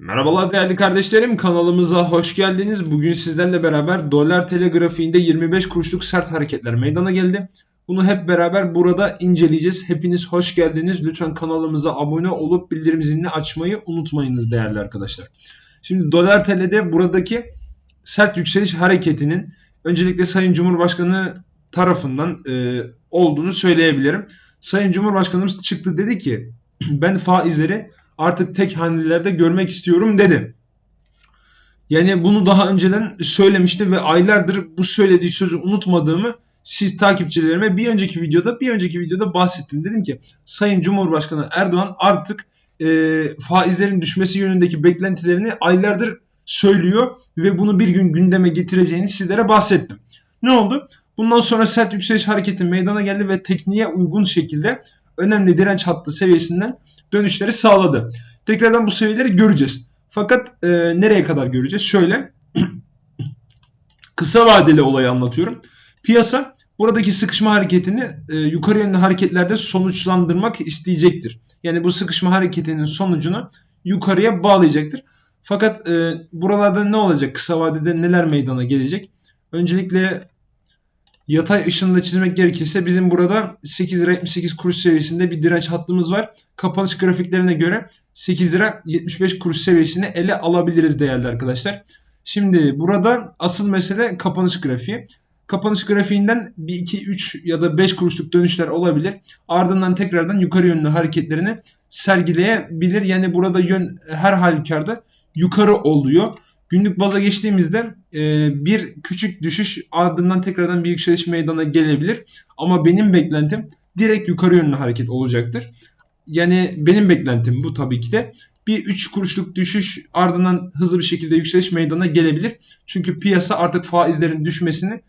Merhabalar değerli kardeşlerim kanalımıza hoş geldiniz. Bugün sizlerle beraber dolar TL grafiğinde 25 kuruşluk sert hareketler meydana geldi. Bunu hep beraber burada inceleyeceğiz. Hepiniz hoş geldiniz. Lütfen kanalımıza abone olup bildirim zilini açmayı unutmayınız değerli arkadaşlar. Şimdi dolar TL'de buradaki sert yükseliş hareketinin öncelikle Sayın Cumhurbaşkanı tarafından e, olduğunu söyleyebilirim. Sayın Cumhurbaşkanımız çıktı dedi ki ben faizleri artık tek hanelerde görmek istiyorum dedi. Yani bunu daha önceden söylemişti ve aylardır bu söylediği sözü unutmadığımı siz takipçilerime bir önceki videoda bir önceki videoda bahsettim. Dedim ki Sayın Cumhurbaşkanı Erdoğan artık e, faizlerin düşmesi yönündeki beklentilerini aylardır söylüyor ve bunu bir gün gündeme getireceğini sizlere bahsettim. Ne oldu? Bundan sonra sert yükseliş hareketi meydana geldi ve tekniğe uygun şekilde önemli direnç hattı seviyesinden dönüşleri sağladı. Tekrardan bu seviyeleri göreceğiz. Fakat e, nereye kadar göreceğiz? Şöyle kısa vadeli olayı anlatıyorum. Piyasa buradaki sıkışma hareketini e, yukarı yönlü hareketlerde sonuçlandırmak isteyecektir. Yani bu sıkışma hareketinin sonucunu yukarıya bağlayacaktır. Fakat e, buralarda ne olacak? Kısa vadede neler meydana gelecek? Öncelikle yatay ışınla çizmek gerekirse bizim burada 8 lira 78 kuruş seviyesinde bir direnç hattımız var. Kapanış grafiklerine göre 8 lira 75 kuruş seviyesini ele alabiliriz değerli arkadaşlar. Şimdi burada asıl mesele kapanış grafiği. Kapanış grafiğinden 1, 2, 3 ya da 5 kuruşluk dönüşler olabilir. Ardından tekrardan yukarı yönlü hareketlerini sergileyebilir. Yani burada yön her halükarda yukarı oluyor. Günlük baza geçtiğimizde e, bir küçük düşüş ardından tekrardan bir yükseliş meydana gelebilir. Ama benim beklentim direkt yukarı yönlü hareket olacaktır. Yani benim beklentim bu tabii ki de. Bir 3 kuruşluk düşüş ardından hızlı bir şekilde yükseliş meydana gelebilir. Çünkü piyasa artık faizlerin düşmesini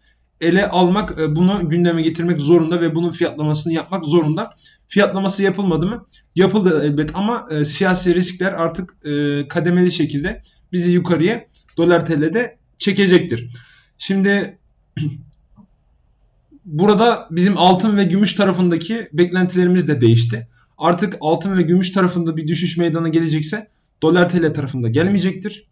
ele almak, e, bunu gündeme getirmek zorunda ve bunun fiyatlamasını yapmak zorunda. Fiyatlaması yapılmadı mı? Yapıldı elbet ama e, siyasi riskler artık e, kademeli şekilde bizi yukarıya dolar TL'de çekecektir. Şimdi burada bizim altın ve gümüş tarafındaki beklentilerimiz de değişti. Artık altın ve gümüş tarafında bir düşüş meydana gelecekse dolar TL tarafında gelmeyecektir.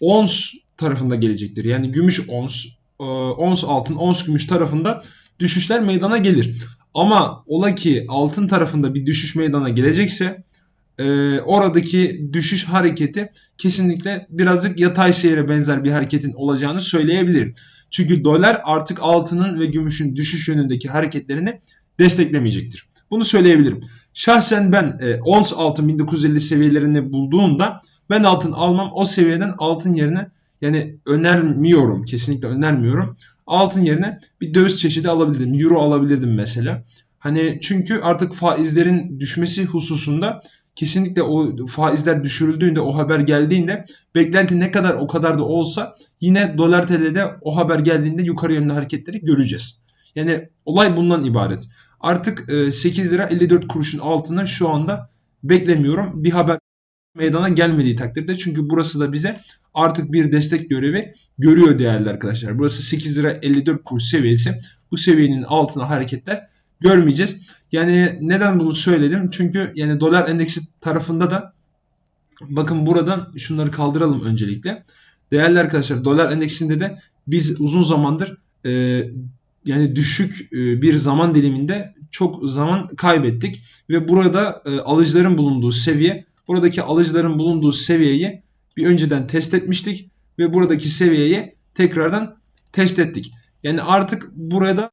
Ons tarafında gelecektir. Yani gümüş ons, e, ons altın, ons gümüş tarafında düşüşler meydana gelir. Ama ola ki altın tarafında bir düşüş meydana gelecekse e, oradaki düşüş hareketi kesinlikle birazcık yatay seyre benzer bir hareketin olacağını söyleyebilirim. Çünkü dolar artık altının ve gümüşün düşüş yönündeki hareketlerini desteklemeyecektir. Bunu söyleyebilirim. Şahsen ben e, ons altın 1950 seviyelerini bulduğumda ben altın almam o seviyeden altın yerine yani önermiyorum. Kesinlikle önermiyorum. Altın yerine bir döviz çeşidi alabilirdim. Euro alabilirdim mesela. Hani çünkü artık faizlerin düşmesi hususunda kesinlikle o faizler düşürüldüğünde o haber geldiğinde beklenti ne kadar o kadar da olsa yine dolar TL'de o haber geldiğinde yukarı yönlü hareketleri göreceğiz. Yani olay bundan ibaret. Artık 8 lira 54 kuruşun altına şu anda beklemiyorum. Bir haber meydana gelmediği takdirde. Çünkü burası da bize artık bir destek görevi görüyor değerli arkadaşlar. Burası 8 lira 54 kuruş seviyesi. Bu seviyenin altına hareketler görmeyeceğiz. Yani neden bunu söyledim? Çünkü yani dolar endeksi tarafında da bakın buradan şunları kaldıralım öncelikle. Değerli arkadaşlar dolar endeksinde de biz uzun zamandır e, yani düşük e, bir zaman diliminde çok zaman kaybettik ve burada e, alıcıların bulunduğu seviye buradaki alıcıların bulunduğu seviyeyi bir önceden test etmiştik ve buradaki seviyeyi tekrardan test ettik. Yani artık burada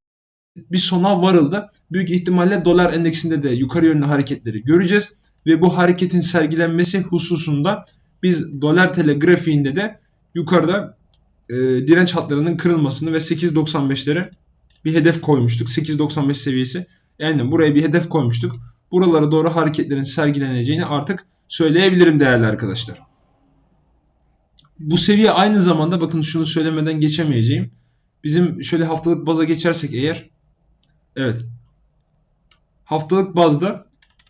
bir sona varıldı. Büyük ihtimalle dolar endeksinde de yukarı yönlü hareketleri göreceğiz ve bu hareketin sergilenmesi hususunda biz dolar TL grafiğinde de yukarıda e, direnç hatlarının kırılmasını ve 8.95'lere bir hedef koymuştuk. 8.95 seviyesi. Yani buraya bir hedef koymuştuk. Buralara doğru hareketlerin sergileneceğini artık söyleyebilirim değerli arkadaşlar. Bu seviye aynı zamanda bakın şunu söylemeden geçemeyeceğim. Bizim şöyle haftalık baza geçersek eğer evet haftalık bazda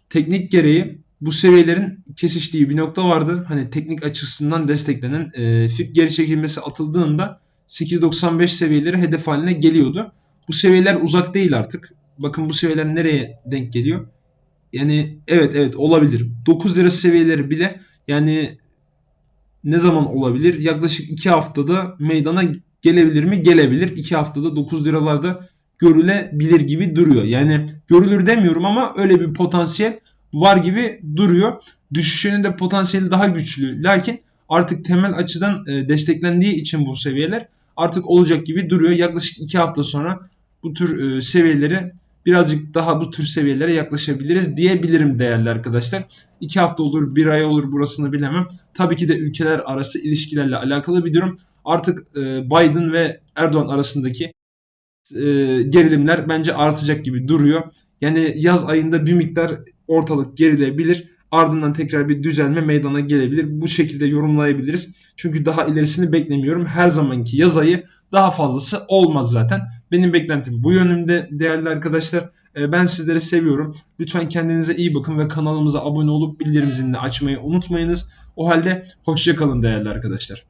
teknik gereği bu seviyelerin kesiştiği bir nokta vardı. Hani teknik açısından desteklenen e, FIP geri çekilmesi atıldığında 8.95 seviyeleri hedef haline geliyordu. Bu seviyeler uzak değil artık. Bakın bu seviyeler nereye denk geliyor? Yani evet evet olabilir. 9 lira seviyeleri bile yani ne zaman olabilir? Yaklaşık 2 haftada meydana gelebilir mi? Gelebilir. 2 haftada 9 liralarda görülebilir gibi duruyor. Yani görülür demiyorum ama öyle bir potansiyel var gibi duruyor. Düşüşünün de potansiyeli daha güçlü. Lakin artık temel açıdan e, desteklendiği için bu seviyeler artık olacak gibi duruyor. Yaklaşık 2 hafta sonra bu tür e, seviyeleri birazcık daha bu tür seviyelere yaklaşabiliriz diyebilirim değerli arkadaşlar. 2 hafta olur, 1 ay olur burasını bilemem. Tabii ki de ülkeler arası ilişkilerle alakalı bir durum. Artık e, Biden ve Erdoğan arasındaki e, gerilimler bence artacak gibi duruyor. Yani yaz ayında bir miktar ortalık gerilebilir. Ardından tekrar bir düzelme meydana gelebilir. Bu şekilde yorumlayabiliriz. Çünkü daha ilerisini beklemiyorum. Her zamanki yaz ayı daha fazlası olmaz zaten. Benim beklentim bu yönünde değerli arkadaşlar. E, Ben sizleri seviyorum. Lütfen kendinize iyi bakın ve kanalımıza abone olup bildirim zilini açmayı unutmayınız. O halde hoşçakalın değerli arkadaşlar.